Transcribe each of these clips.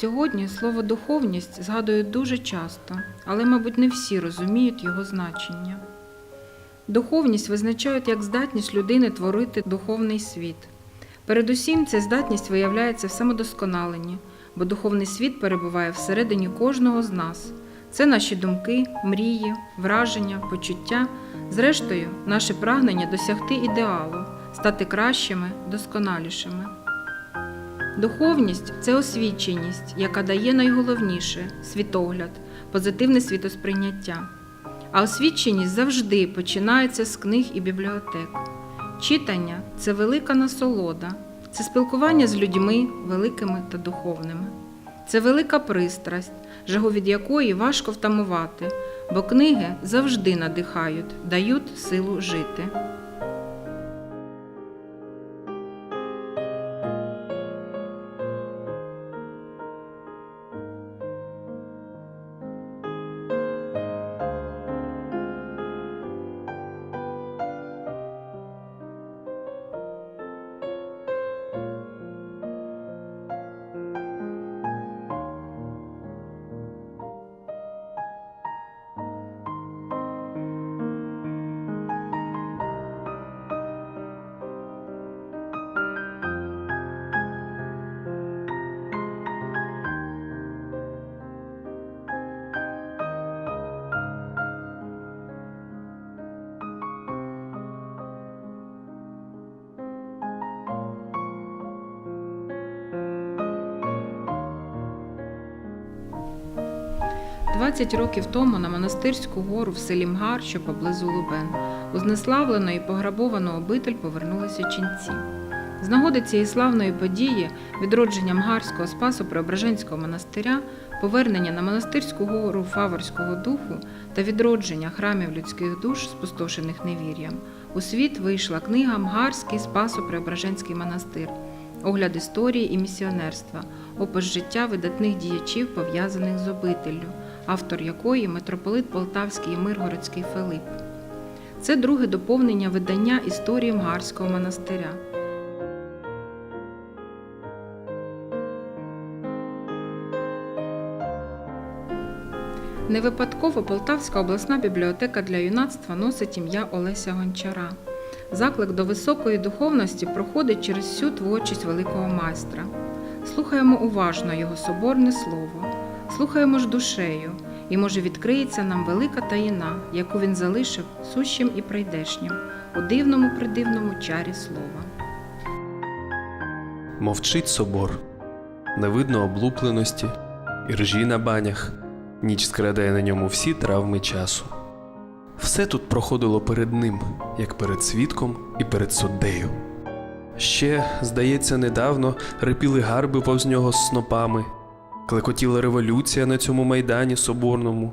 Сьогодні слово духовність згадують дуже часто, але, мабуть, не всі розуміють його значення. Духовність визначають як здатність людини творити духовний світ. Передусім, ця здатність виявляється в самодосконаленні, бо духовний світ перебуває всередині кожного з нас. Це наші думки, мрії, враження, почуття, зрештою, наше прагнення досягти ідеалу, стати кращими, досконалішими. Духовність це освіченість, яка дає найголовніше світогляд, позитивне світосприйняття. А освіченість завжди починається з книг і бібліотек. Читання це велика насолода, це спілкування з людьми великими та духовними. Це велика пристрасть, жагу від якої важко втамувати, бо книги завжди надихають, дають силу жити. Двадцять років тому на монастирську гору в селі Мгар, що поблизу Лубен, у знеславлену і пограбовану обитель повернулися ченці. З нагоди цієї славної події, відродження Мгарського Спасу Преображенського монастиря, повернення на монастирську гору Фаворського духу та відродження храмів людських душ, спустошених невір'ям, у світ вийшла книга Мгарський Спасо Преображенський монастир, огляд історії і місіонерства, опис життя видатних діячів, пов'язаних з обителлю, автор якої митрополит Полтавський і Миргородський Филип. Це друге доповнення видання історії Мгарського монастиря. Не випадково Полтавська обласна бібліотека для юнацтва носить ім'я Олеся Гончара. Заклик до високої духовності проходить через всю творчість великого майстра. Слухаємо уважно його соборне слово, слухаємо ж душею, і може відкриється нам велика таїна, яку він залишив сущим і прийдешнім, у дивному придивному чарі слова. Мовчить собор, не видно облупленості, іржі на банях, ніч скрадає на ньому всі травми часу. Все тут проходило перед ним, як перед свідком і перед суддею. Ще, здається, недавно рипіли гарби повз нього з снопами, клекотіла революція на цьому майдані соборному,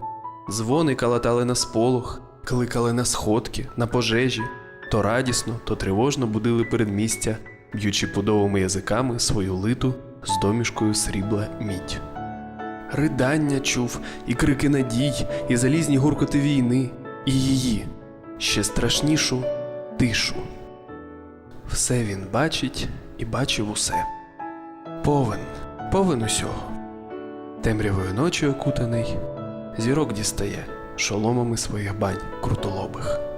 дзвони калатали на сполох, кликали на сходки, на пожежі, то радісно, то тривожно будили передмістя, б'ючи пудовими язиками свою литу з домішкою срібла мідь. Ридання чув, і крики надій, і залізні гуркоти війни, і її, ще страшнішу тишу. Все він бачить і бачив усе. Повен, повен усього. Темрявою ночі окутаний, зірок дістає шоломами своїх бань крутолобих.